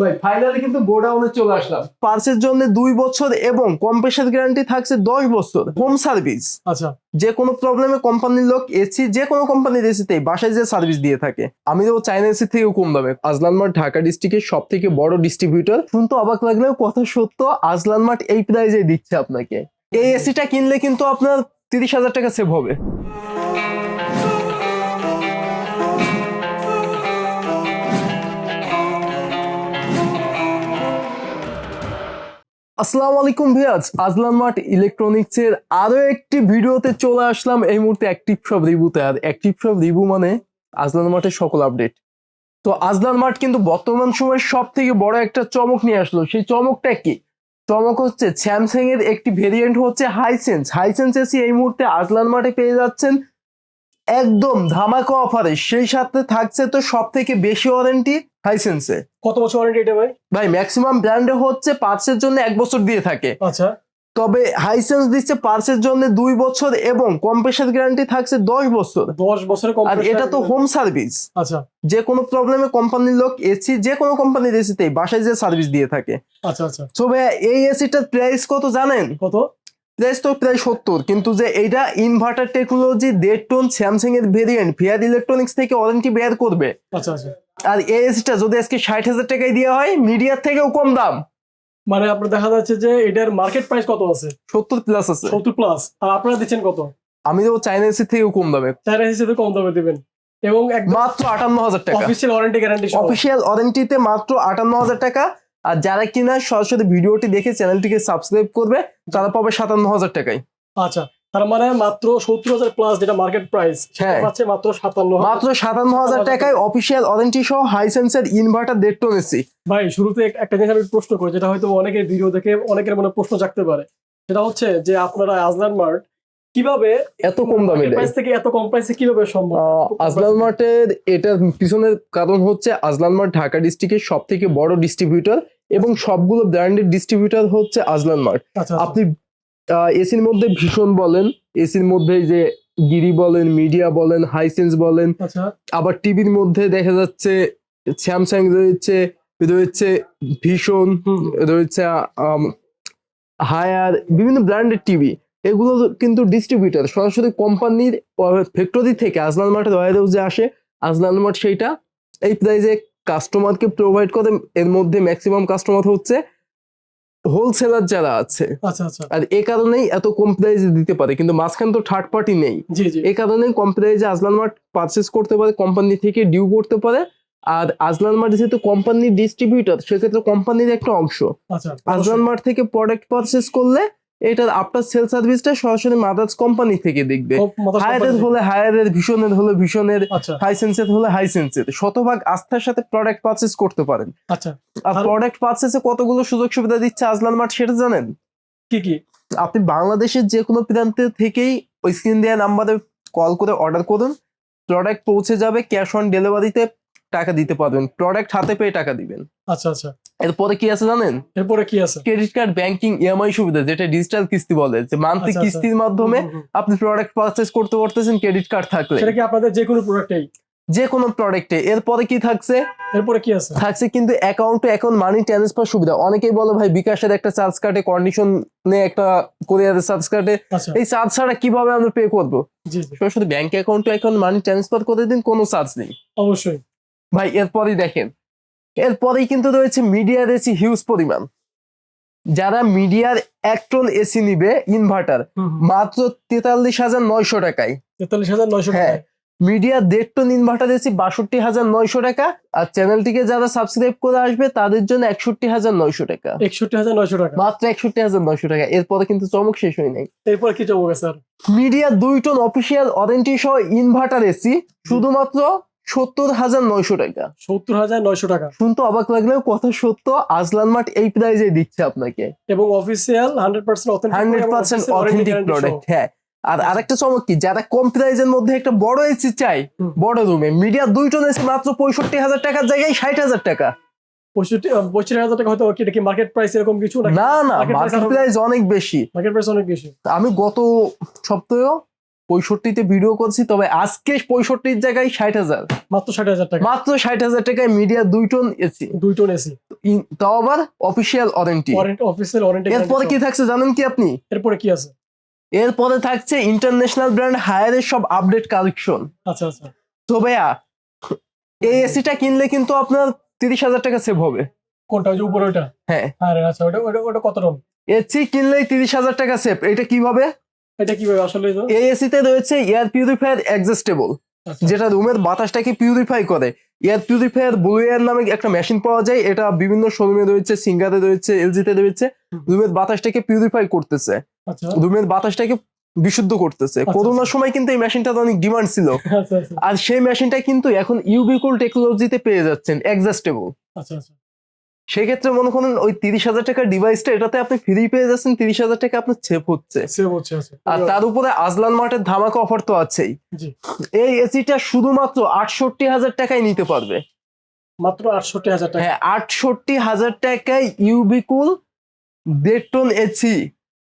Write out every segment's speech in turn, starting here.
ভাই ফাইনালি কিন্তু গোডাউনে চলে আসলাম। পার্সের জন্য দুই বছর এবং কম্প্রেসার গ্যারান্টি থাকছে দশ বছর হোম সার্ভিস আচ্ছা। যে কোনো প্রবলেমে কোম্পানির লোক এসি যে কোনো কোম্পানির এসিতেই বাসায় যে সার্ভিস দিয়ে থাকে। আমি দেবো চাইনা এসি থেকেও কম দামে। আজলান মার্ট ঢাকা ডিস্ট্রিক্টের সব থেকে বড় ডিস্ট্রিবিউটর শুনতে অবাক লাগলেও কথা সত্য আজলান মার্ট এই প্রাইজে দিচ্ছে আপনাকে। এই এসিটা কিনলে কিন্তু আপনার তিরিশ হাজার টাকা সেভ হবে। আসসালামু আলাইকুম ভিয়াজ আজলান মার্ট ইলেকট্রনিক্স এর আরও একটি ভিডিওতে চলে আসলাম। এই মুহূর্তে অ্যাক্টিভ শপ রিভিউতে আর অ্যাক্টিভ শপ রিভিউ মানে আজলান মার্টের সকল আপডেট তো আজলান মার্ট কিন্তু বর্তমান সময়ের সব থেকে বড় একটা চমক নিয়ে আসলো। সেই চমকটা কি? চমক হচ্ছে স্যামসাং এর একটি ভেরিয়েন্ট হচ্ছে হাইসেন্স হাইসেন্স এসি এই মুহূর্তে আজলান মার্টে পেয়ে যাচ্ছেন একদম ধামাকা অফারে সেই সাথে থাকছে তো সব থেকে বেশি ওয়ারেন্টি হাইসেন্সে কত বছর ওয়ারেন্টি এটা ভাই? ভাই ম্যাক্সিমাম ব্র্যান্ডে হচ্ছে পার্টসের জন্য এক বছর দিয়ে থাকে। আচ্ছা। তবে হাইসেন্স দিচ্ছে পার্সের জন্য দুই বছর এবং কম্প্রেসার গ্যারান্টি থাকছে দশ বছর। দশ বছরের আর এটা তো হোম সার্ভিস আচ্ছা। যে কোনো প্রবলেমে কোম্পানির লোক এসি যে কোনো কোম্পানির এসিতেই বাসায় যে সার্ভিস দিয়ে থাকে। আচ্ছা আচ্ছা। তো এই এসিটার প্রাইস কত জানেন? কত? প্রাইস তো প্রায় সত্তর কিন্তু যে এইটা ইনভার্টার টেকনোলজি দেড় টন স্যামসাং এর ভেরিয়েন্ট ফিয়ার ইলেকট্রনিক্স থেকে ওয়ারেন্টি বের করবে। আচ্ছা আচ্ছা। আর এসিটা যদি আজকে ষাট হাজার টাকায় দেওয়া হয় মিডিয়ার থেকেও কম দাম। মানে আপনার দেখা যাচ্ছে যে এটার মার্কেট প্রাইস কত আছে? সত্তর প্লাস আছে। সত্তর প্লাস আর আপনারা দিচ্ছেন কত? আমি দেবো চাইনা এসি থেকেও কম দামে। চাইনা হিসেবে কম দামে দিবেন। এবং মাত্র আটান্ন হাজার টাকা। অফিসিয়াল ওয়ারেন্টি গ্যারান্টি অফিসিয়াল ওয়ারেন্টিতে মাত্র আটান্ন হাজার টাকা। আর যারা কিনা সরাসরি ভিডিওটি দেখে চ্যানেলটিকে সাবস্ক্রাইব করবে তারা পাবে সাতান্ন হাজার টাকায়। আচ্ছা। তার মানে মাত্র সত্তর হাজার প্লাস যেটা মার্কেট প্রাইস। পাচ্ছে মাত্র সাতান্ন মাত্র সাতান্ন হাজার টাকায় অফিসিয়াল ওয়ারেন্টি সহ হাইসেন্সের ইনভার্টার দেড় টন এসি ভাই শুরুতে একটা জিনিস আমি প্রশ্ন করি যেটা হয়তো অনেকের ভিডিও দেখে অনেকের মনে প্রশ্ন জাগতে পারে। সেটা হচ্ছে যে আপনারা আজলান মার্ট কীভাবে এত কম দামে প্রাইস থেকে এত কম প্রাইসে কীভাবে সম্ভব? আজলান মার্টের এটার পিছনের কারণ হচ্ছে আজলান মার্ট ঢাকা ডিস্ট্রিক্টের সব থেকে বড় ডিস্ট্রিবিউটর এবং সবগুলো ব্র্যান্ডের ডিস্ট্রিবিউটর হচ্ছে আজলান মার্ট আচ্ছা। আপনি এসির মধ্যে ভীষণ বলেন এসির মধ্যে যে গিরি বলেন মিডিয়া বলেন হাইসেন্স বলেন আচ্ছা। আবার টিভির মধ্যে দেখা যাচ্ছে স্যামসাং রয়েছে রয়েছে ভীষণ রয়েছে হায়ার বিভিন্ন ব্র্যান্ডের টিভি। এগুলো কিন্তু ডিস্ট্রিবিউটার সরাসরি কোম্পানির ফ্যাক্টরি থেকে আজলান মার্টের ওয়ার হাউসে আসে। আজলান মাঠ সেইটা এই প্রাইজে কাস্টমারকে প্রোভাইড করে এর মধ্যে ম্যাক্সিমাম কাস্টমার হচ্ছে। হোলসেলার যারা আছে আচ্ছা আচ্ছা। আর এ কারণেই এত কম প্রাইজে দিতে পারে কিন্তু মাঝখানে তো থার্ড পার্টি নেই। জি কারণে কম প্রাইজে আজলান মার্ট পারচেস করতে পারে কোম্পানি থেকে ডিউ করতে পারে আর আজলান মার্ট যেহেতু কোম্পানির ডিস্ট্রিবিউটর সেক্ষেত্রে কোম্পানির একটা অংশ। আচ্ছা আজলান মার্ট থেকে প্রোডাক্ট পারচেস করলে এটার আফটার সেল সার্ভিসটা সরাসরি মাদার্স কোম্পানি থেকে দেখবে। হায়ারের সম্পর্কে- হলে হায়ারের ভীষণের হলে ভীষণের আচ্ছা। হাইসেন্সের হলে হাইসেন্সের শতভাগ আস্থার সাথে প্রোডাক্ট পারচেস করতে পারেন। আচ্ছা। আর প্রোডাক্ট পারচেসে কতগুলো সুযোগ সুবিধা দিচ্ছে আজলান মার্ট সেটা জানেন? কি কি? আপনি বাংলাদেশের যে কোনো প্রান্ত থেকেই ওই স্ক্রিন দেওয়া নাম্বারে কল করে অর্ডার করুন। প্রোডাক্ট পৌঁছে যাবে ক্যাশ অন ডেলিভারিতে টাকা দিতে পারবেন। প্রোডাক্ট হাতে পেয়ে টাকা দিবেন। আচ্ছা আচ্ছা। এরপরে কি আছে জানেন? এরপরে কি আছে? ক্রেডিট কার্ড ব্যাংকিং ইএমআই সুবিধা যেটা ডিজিটাল কিস্তি বলে যে মান্থলি আচ্ছা, আচ্ছা। কিস্তির মাধ্যমে। আপনি প্রোডাক্ট পারচেস করতে পারতেছেন ক্রেডিট কার্ড থাকলে। সেটা কি আপনাদের যে কোনো প্রোডাক্টেই যে কোনো প্রোডাক্টে এরপরে কি থাকছে? এরপরে কি আছে? থাকছে কিন্তু অ্যাকাউন্টে এখন মানি ট্রান্সফার সুবিধা। অনেকেই বলে ভাই বিকাশের একটা চার্জ কাটে কন্ডিশনে একটা কোরিয়ারের চার্জ কাটে এই চার্জ ছাড়া কীভাবে আমরা পে করব? জি ব্যাংক অ্যাকাউন্টে এখন মানি ট্রান্সফার করে দিন কোনো চার্জ নেই। অবশ্যই। ভাই এরপরেই দেখেন। এরপরেই কিন্তু রয়েছে মিডিয়ার এসি হিউজ পরিমাণ। যারা মিডিয়ার এক টন এসি নিবে ইনভার্টার। মাত্র তেতাল্লিশ হাজার নয়শো টাকায়। তেতাল্লিশ হাজার নয়শো হ্যাঁ মিডিয়া দেড় টন ইনভার্টার এসি বাষট্টি হাজার নয়শো টাকা আর চ্যানেলটিকে যারা সাবস্ক্রাইব করে আসবে তাদের জন্য একষট্টি হাজার নয়শো টাকা। একষট্টি হাজার নয়শো টাকা। মাত্র একষট্টি হাজার নয়শো টাকা। এরপরে কিন্তু চমক শেষ হয় নাই। এরপর কি চমক আছে স্যার? মিডিয়া দুই টন অফিসিয়াল ওয়ারেন্টি সহ ইনভার্টার এসি শুধুমাত্র সত্তর হাজার নয়শো টাকা। সত্তর হাজার নয়শো টাকা। শুনতে অবাক লাগলেও কথা সত্য আজলান মার্ট এই প্রাইজে দিচ্ছে আপনাকে। এবং official hundred percent hundred percent authentic product হ্যাঁ। আর আরেকটা চমক কি? যারা কম প্রাইজের মধ্যে একটা বড় এসি চাই বড় রুমে মিডিয়া দুইটন এসি মাত্র পঁয়ষট্টি হাজার টাকার জায়গায় ষাট হাজার টাকা। পঁয়ষট্টি হাজার টাকা হয়তো এটা কি মার্কেট প্রাইস এরকম কিছু না না মার্কেট প্রাইস অনেক বেশি। মার্কেট প্রাইস অনেক বেশি। আমি গত সপ্তাহেও পঁয়ষট্টিতে ভিডিও করছি তবে আজকে পঁয়ষট্টির জায়গায় ষাট হাজার। মাত্র ষাট হাজার টাকা। মাত্র ষাট হাজার টাকায় মিডিয়া দুই টন এসি দুই টন এসি তাও আবার অফিসিয়াল ওয়ারেন্টি অফিসিয়াল ওয়ারেন্টি এরপরে কি থাকছে জানেন কি আপনি? এরপরে কি আছে? এরপরে থাকছে ইন্টারন্যাশনাল ব্র্যান্ড হায়ারের সব আপডেট কালেকশন আচ্ছা আচ্ছা। তো ভাইয়া এই এসিটা কিনলে কিন্তু আপনার তিরিশ হাজার টাকা সেভ হবে। কোনটা ওই যে উপরে হ্যাঁ। আরে আচ্ছা ওটা ওটা কত টন এসি কিনলেই তিরিশ হাজার টাকা সেভ এটা কীভাবে? এটা কীভাবে আসলে এটা? এই এসিতে রয়েছে এয়ার পিউরিফায়ার অ্যাডজাস্টেবল আচ্ছা, যেটা রুমের বাতাসটাকে পিউরিফাই করে। এয়ার পিউরিফায়ার ব্লু এয়ার নামে একটা মেশিন পাওয়া যায় এটা বিভিন্ন শোরুমে রয়েছে সিঙ্গারে রয়েছে এলজিতে রয়েছে। রুমের বাতাসটাকে পিউরিফাই করতেছে। আচ্ছা। রুমের বাতাসটাকে বিশুদ্ধ করতেছে। আচ্ছা, করোনার সময় কিন্তু এই মেশিনটার অনেক ডিমান্ড ছিল। আচ্ছা আচ্ছা। আর সেই মেশিনটা কিন্তু এখন ইউবিকুল টেকনোলজিতে পেয়ে যাচ্ছেন অ্যাডজাস্টেবল আচ্ছা আচ্ছা। সেক্ষেত্রে মনে করেন ওই তিরিশ হাজার টাকার ডিভাইসটা এটাতে আপনি ফ্রি পেয়ে যাচ্ছেন তিরিশ হাজার টাকা আপনার সেভ হচ্ছে। আর তার উপরে আজলান মার্টের ধামাকা অফার তো আছেই। এই এসিটা শুধুমাত্র আটষট্টি হাজার টাকায় নিতে পারবে। মাত্র আটষট্টি হাজার টাকা। হ্যাঁ আটষট্টি হাজার টাকায় ইউবিকুল দেড়টন এসি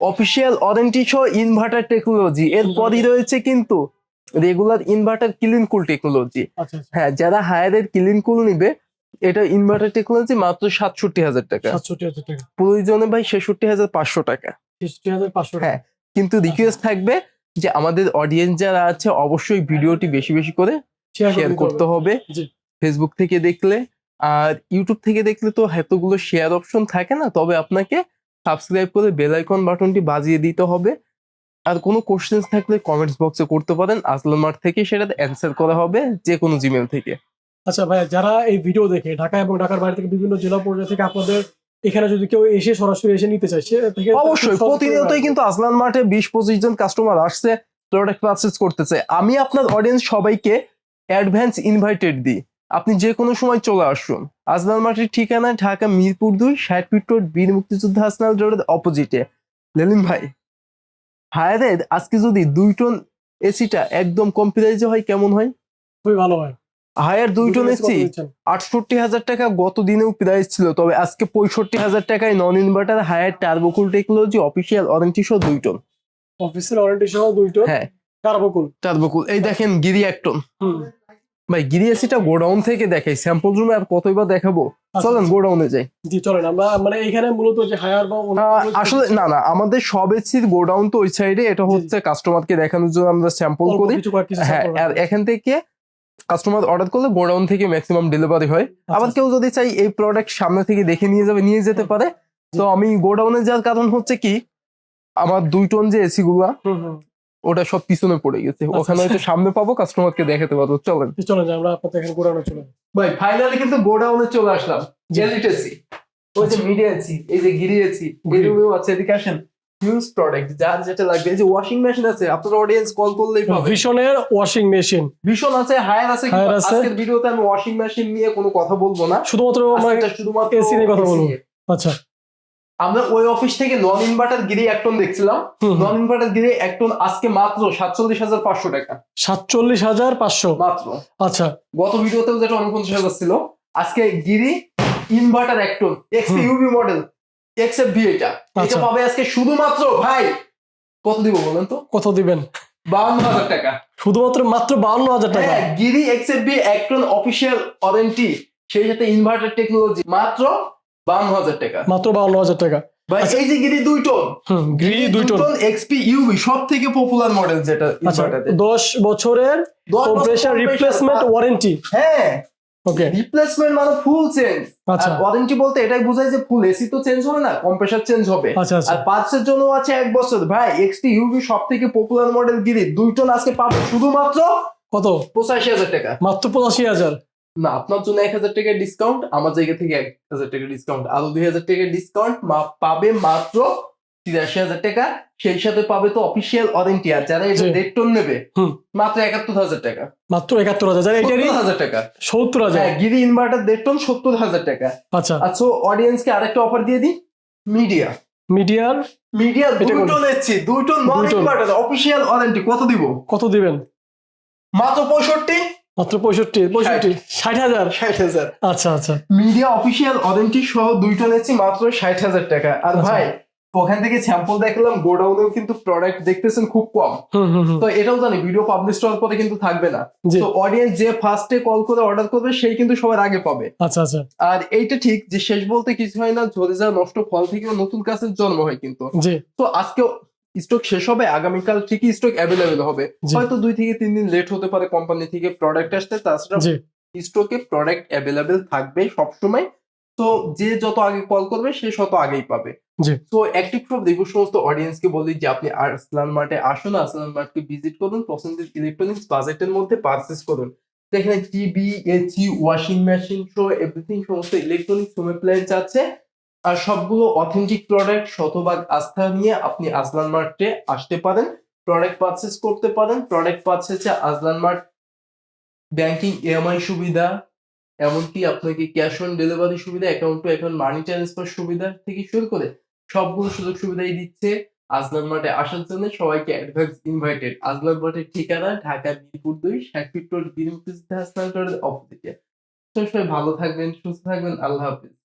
অফিসিয়াল ওয়ারেন্টি সহ ইনভার্টার টেকনোলজি এরপরই রয়েছে কিন্তু regular inverter clean cool technology হ্যাঁ যারা হায়ারের ক্লিন কুল নিবে এটা ইনভার্টার টেকনোলজি মাত্র সাতষট্টি হাজার টাকা। সাতষট্টি হাজার টাকা। প্রয়োজনে ভাই ছেষট্টি হাজার পাঁচশো টাকা। ছেষট্টি হাজার পাঁচশো টাকা। হ্যাঁ। কিন্তু রিকোয়েস্ট থাকবে যে আমাদের অডিয়েন্স যারা আছে অবশ্যই ভিডিওটি বেশি বেশি করে শেয়ার করতে হবে। ফেসবুক থেকে দেখলে আর ইউটিউব থেকে দেখলে তো এতগুলো শেয়ার অপশন থাকে না তবে আপনাকে সাবস্ক্রাইব করে বেল আইকন বাটনটি বাজিয়ে দিতে হবে। আর কোনো কোশ্চেন্স থাকলে কমেন্টস বক্সে করতে পারেন। আসলাম মার্ট থেকে সেটা অ্যান্সার করা হবে যে কোনো জিমেল থেকে। আচ্ছা ভাই যারা এই ভিডিও দেখে ঢাকা এবং ঢাকার বাইরে থেকে বিভিন্ন জেলা পর্যায়ে থেকে আপনাদের এখানে যদি কেউ এসে সরাসরি এসে নিতে চায় থেকে অবশ্যই প্রতিনিয়তই কিন্তু আসলান মাঠে বিশ পঁচিশ জন কাস্টমার আসছে প্রোডাক্ট পারচেস করতেছে আমি আপনার অডিয়েন্স সবাইকে অ্যাডভান্স ইনভাইটেড দিই। আপনি যে কোনো সময় চলে আসুন। আজলান মাঠের ঠিকানা ঢাকা মিরপুর দুই ষাট ফিট রোড বীর মুক্তিযুদ্ধ হাসনাল রোডের অপোজিটে লেলিম ভাই হায়ারের আজকে যদি দুই টন এসিটা একদম কম প্রাইজে হয় কেমন হয়? খুবই ভালো হয়। হায়ার দুই টন কত আটষট্টি হাজার টাকা গত দিনেও প্রাইস ছিল। তবে আজকে পঁয়ষট্টি হাজার টাকায় non inverter Haier turbo cool technology official warranty সহ দুই টন। অফিসের ওয়ারেন্টি সহ দুইটো হ্যাঁ। কার্বকুল টার্বোকুল এই দেখেন গিরি এক টন। ভাই গিরি এসিটা গোডাউন থেকে দেখাই। স্যাম্পল রুমে আর কতই বা দেখাবো? আচ্ছা, চলেন আচ্ছা। গোডাউনে যাই। জি চলেন। আমরা মানে এখানে মূলত যে হায়ার বা আসলে না না আমাদের সব এসির গোডাউন তো ওই সাইডে এটা হচ্ছে কাস্টমারকে দেখানোর জন্য আমরা স্যাম্পল করি। হ্যাঁ আর এখান থেকে কাস্টমার অর্ডার করলে গোডাউন থেকে ম্যাক্সিমাম ডেলিভারি হয়। আবার আচ্ছা, কেউ যদি চাই এই প্রোডাক্ট সামনে থেকে দেখে নিয়ে যাবে নিয়ে যেতে পারে। তো আমি গোডাউনে যাওয়ার কারণ হচ্ছে কি আমার দুই টন যে এসি গুলা। ওটা সব পিছনে পড়ে গেছে। আচ্ছা, ওখানে হয়তো সামনে পাবো কাস্টমারকে দেখাতে পারব। চলেন। জি, চলেন যাই, আমরা আপনাদের এখানে গোড়ানো চলে যাই। ভাই ফাইনালি কিন্তু গোডাউনে চলে আসলাম। জি। জেলিট এসি ওই যে মিডিয়া এসি এই যে গিরি এসি গিরি। আছে এদিকে আসেন। হিউজ প্রোডাক্ট যার যেটা লাগবে। এই যে ওয়াশিং মেশিন আছে আপনার অডিয়েন্স কল করলেই পাবে। ভীষণের ওয়াশিং মেশিন ভীষণ আছে হায়ার আছে কিন্তু আজকের ভিডিওতে আমি ওয়াশিং মেশিন নিয়ে কোনো কথা বলব না। শুধুমাত্র আমরা শুধুমাত্র AC নিয়ে কথা বলব। আচ্ছা। আমরা ওই অফিস থেকে নন ইনভার্টার গিরি এক টন দেখছিলাম। নন ইনভার্টার গিরি এক টন আজকে মাত্র সাতচল্লিশ হাজার পাঁচশো টাকা। সাতচল্লিশ হাজার পাঁচশো। মাত্র। আচ্ছা। গত ভিডিওতেও যেটা উনপঞ্চাশ হাজার ছিল আজকে গিরি ইনভার্টার এক টন এক্স হুম। UB model X F V এটা এটা আচ্ছা। পাবে আজকে শুধুমাত্র ভাই কত দিব বলেন তো? কত দিবেন? বাউন্ন হাজার টাকা। শুধুমাত্র মাত্র বাউন্ন হাজার টাকা? গিরি এক্স এফ ভি এক অফিসিয়াল ওয়ারেন্টি সেই সাথে ইনভার্টার টেকনোলজি মাত্র বাউন্ন হাজার টাকা। মাত্র বাউন্ন হাজার টাকা। ভাই আচ্ছা। এই যে গিরি দুই টন হুম দুই টন এক্সপি ইউবি সব থেকে পপুলার মডেল যেটা আচ্ছা দশ বছরের কম্প্রেসার রিপ্লেসমেন্ট ওয়ারেন্টি হ্যাঁ। ওকে রিপ্লেসমেন্ট মানে ফুল চেঞ্জ আচ্ছা। ওয়ারেন্টি বলতে এটাই বোঝায় যে ফুল এসি তো চেঞ্জ হবে না কম্প্রেসার চেঞ্জ হবে। আচ্ছা আচ্ছা। আর পার্টসের জন্য আছে এক বছর। ভাই এক্সটি ইউবি সব থেকে পপুলার মডেল গিরি দুই টন আজকে পাবে শুধুমাত্র কত? পঁচাশি হাজার টাকা। মাত্র পঁচাশি হাজার? না আপনার জন্য এক হাজার টাকার ডিসকাউন্ট আমার জায়গা থেকে এক হাজার টাকার ডিসকাউন্ট আরও দুই হাজার টাকার ডিসকাউন্ট পাবে মাত্র তিরাশি হাজার টাকা সেই সাথে পাবে তো অফিসিয়াল ওয়ারেন্টি আর যারা এটা। দেড় টন নেবে। মাত্র একাত্তর হাজার টাকা। মাত্র একাত্তর হাজার যারা হাজার টাকা। সত্তর হাজার। গিরি ইনভার্টার দেড় টন সত্তর হাজার টাকা। আচ্ছা। আচ্ছা অডিয়েন্সকে আরেকটা অফার দিয়ে দিই মিডিয়া মিডিয়ার মিডিয়া দুই? টন এসছি দুই ton non. Inverter official warranty কত দিব? কত দিবেন? মাত্র পঁয়ষট্টি? মাত্র পঁয়ষট্টি পঁয়ষট্টি ষাট। হাজার? ষাট হাজার। আচ্ছা আচ্ছা। মিডিয়া অফিসিয়াল ওয়ারেন্টি সহ দুই টন এসছি মাত্র ষাট হাজার টাকা। আর আচ্ছা। ওখান থেকে স্যাম্পল দেখলাম গোডাউনেও কিন্তু প্রোডাক্ট দেখতেছেন খুব কম। তো এটাও জানি ভিডিও পাবলিশ হওয়ার পরে কিন্তু থাকবে না। তো অডিয়েন্স যে ফার্স্টে কল করে অর্ডার করবে সেই কিন্তু সবার আগে পাবে। আচ্ছা আচ্ছা। আর এইটা ঠিক যে শেষ বলতে কিছু হয় না ঝরে যাওয়া নষ্ট ফল থেকে নতুন গাছের জন্ম হয় কিন্তু। তো আজকে স্টক শেষ হবে আগামীকাল ঠিকই স্টক অ্যাভেলেবেল হবে। হয়তো দুই থেকে তিন দিন লেট হতে পারে কোম্পানি থেকে প্রোডাক্ট আসতে তাছাড়া স্টকে প্রোডাক্ট অ্যাভেলেবেল থাকবে সবসময়। তো যে যত আগে কল করবে সে তত আগেই পাবে। তো অ্যাক্টিভ সব রিভিউ সমস্ত অডিয়েন্সকে বলি যে আপনি আরসলান মার্টে আসুন আরসলান মার্টকে ভিজিট করুন পছন্দের ইলেকট্রনিক্স বাজেটের মধ্যে পারচেস করুন। এখানে TV AC washing machine show everything সমস্ত ইলেকট্রনিক্স হোম অ্যাপ্লায়েন্স আছে। আর সবগুলো অথেন্টিক প্রোডাক্ট শতভাগ আস্থা নিয়ে আপনি আজলান মার্টে আসতে পারেন। প্রোডাক্ট পারচেস করতে পারেন। প্রোডাক্ট পারচেসে আজলান মার্ট ব্যাংকিং ইএমআই সুবিধা এমনকি আপনাকে ক্যাশ অন ডেলিভারি সুবিধা account to account money transfer সুবিধা থেকে শুরু করে সবগুলো সুযোগ সুবিধাই দিচ্ছে আজলান মাঠে আসার জন্য। সবাইকে অ্যাডভান্স ইনভাইটেড আজলান মাঠের ঠিকানা ঢাকা মিরপুর দুই ফিট রোড বিরিমপুর হাসপাতালের অপোজিটে। ভালো থাকবেন, সুস্থ থাকবেন, আল্লাহ হাফিজ।